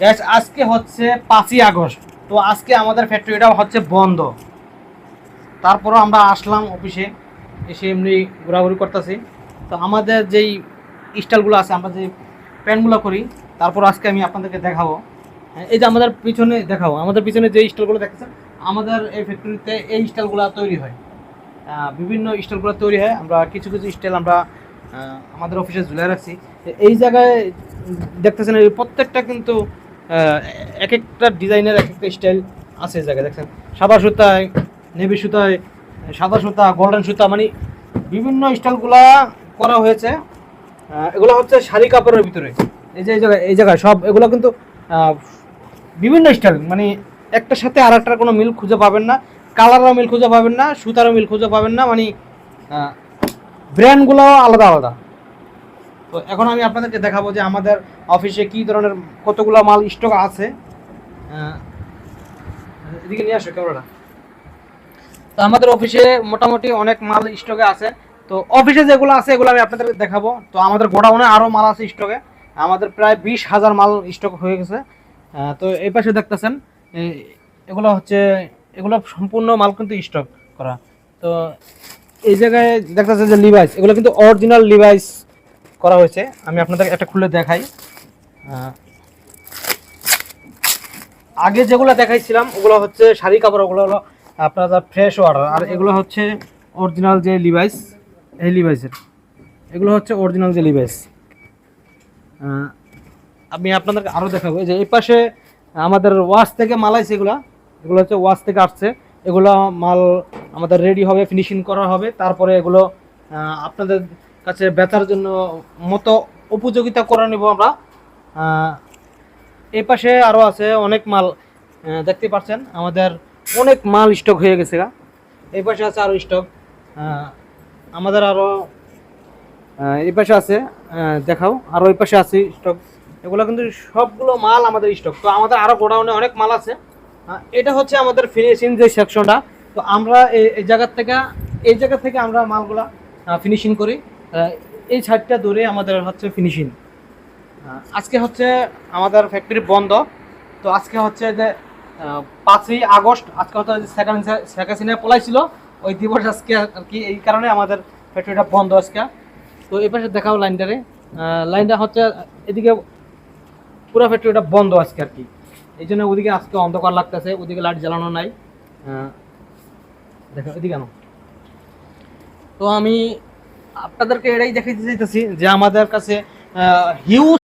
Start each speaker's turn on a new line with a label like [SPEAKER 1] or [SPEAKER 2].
[SPEAKER 1] Gas আজকে হচ্ছে পাঁচই আগস্ট। তো আজকে আমাদের ফ্যাক্টরিটা হচ্ছে বন্ধ। তারপরও আমরা আসলাম অফিসে এসে এমনি ঘোরাঘুরি করতেছি। তো আমাদের যেই স্টাইলগুলো আছে আমরা যে প্যান্টগুলো করি তারপর আজকে আমি আপনাদেরকে দেখাবো। হ্যাঁ, এই যে আমাদের পিছনে দেখাবো আমাদের পিছনে যে স্টাইলগুলো দেখতেছেন আমাদের এই ফ্যাক্টরিতে এই স্টাইলগুলো তৈরি হয়। বিভিন্ন স্টাইলগুলো তৈরি হয়। আমরা কিছু কিছু স্টাইল আমরা আমাদের অফিসে ঝুলে রাখছি। এই জায়গায় দেখতেছেন প্রত্যেকটা কিন্তু এক একটা ডিজাইনের এক একটা স্টাইল আছে জায়গায়, দেখছেন? সাদা সুতায়, নেভি সুতায়, সাদা সুতা গোল্ডেন সুতা মানে বিভিন্ন স্টাইলগুলা করা হয়েছে। এগুলো হচ্ছে শাড়ি কাপড়ের ভিতরে। এই যে এই জায়গায় এই জায়গায় সব, এগুলো কিন্তু বিভিন্ন স্টাইল মানে একটার সাথে আর একটার কোনো মিল খুঁজে পাবেন না, কালারও মিল খুঁজে পাবেন না, সুতারও মিল খুঁজে পাবেন না মানে ব্র্যান্ডগুলো আলাদা আলাদা। তো এখন আমি আপনাদেরকে দেখাবো যে আমাদের অফিসে কী ধরনের কতগুলো মাল স্টক আছে। এদিকে নিয়ে আসো ক্যামেরাটা। তো আমাদের অফিসে মোটামুটি অনেক মাল স্টকে আছে। তো অফিসে যেগুলো আছে এগুলো আমি আপনাদের দেখাবো। তো আমাদের গোডাউনে আরও মাল আছে স্টকে। আমাদের প্রায় বিশ হাজার মাল স্টক হয়ে গেছে। তো এই পাশে দেখতেছেন এগুলো হচ্ছে, এগুলো সম্পূর্ণ মাল কিন্তু স্টক করা। তো এই জায়গায় দেখতেছে যে লিভাইস এগুলো কিন্তু অরিজিনাল লিভাইস করা হয়েছে। আমি আপনাদের একটা খুলে দেখাই। আগে যেগুলো দেখাইছিলাম, ওগুলো হচ্ছে শাড়ি কাপড়, ওগুলো হলো আপনার ফ্রেশ ওয়াটার আর এগুলো হচ্ছে অরিজিনাল যে লিভাইস এই লিভাইসের এগুলো হচ্ছে অরিজিনাল যে লিভাইস আমি আপনাদেরকে আরও দেখাবো। যে এই পাশে আমাদের ওয়াশ থেকে মাল আছে এগুলো। এগুলো হচ্ছে ওয়াশ থেকে আসছে। এগুলো মাল আমাদের রেডি হবে ফিনিশিং করা হবে। তারপরে এগুলো আপনাদের কাছে বেচার জন্য মতো উপযোগিতা করে নেব আমরা। এই পাশে আরও আছে অনেক মাল দেখতে পাচ্ছেন, আমাদের অনেক মাল স্টক হয়ে গেছে গা। এই পাশে আছে আরও স্টক আমাদের আরও এই পাশে আছে দেখাও, আর ওই পাশে আছে স্টক এগুলো কিন্তু সবগুলো মাল আমাদের স্টক তো আমাদের আরও গোডাউনে অনেক মাল আছে। এটা হচ্ছে আমাদের ফিনিশিং যে সেকশনটা তো আমরা এই জায়গার থেকে, এই জায়গা থেকে আমরা মালগুলা ফিনিশিং করি। এই সাইডটা ধরে আমাদের হচ্ছে ফিনিশিং আজকে হচ্ছে আমাদের ফ্যাক্টরি বন্ধ। তো আজকে হচ্ছে যে পাঁচই আগস্ট, আজকে হচ্ছে শেখ হাসিনা পলাইছিল। ওই দিবস আজকে আর কি, এই কারণে আমাদের ফ্যাক্টরিটা বন্ধ আজকে। তো এই পাশে দেখাও লাইনটারে। লাইনটা হচ্ছে এদিকে পুরো ফ্যাক্টরিটা বন্ধ আজকে আর কি। এই জন্য ওদিকে আজকে অন্ধকার লাগতেছে, ওদিকে লাইট জ্বালানো নাই। দেখো, এদিকে আনো। তো আমি আপনাদেরকে এটাই দেখাইতে চাইতেছি যে আমাদের কাছে হিউজ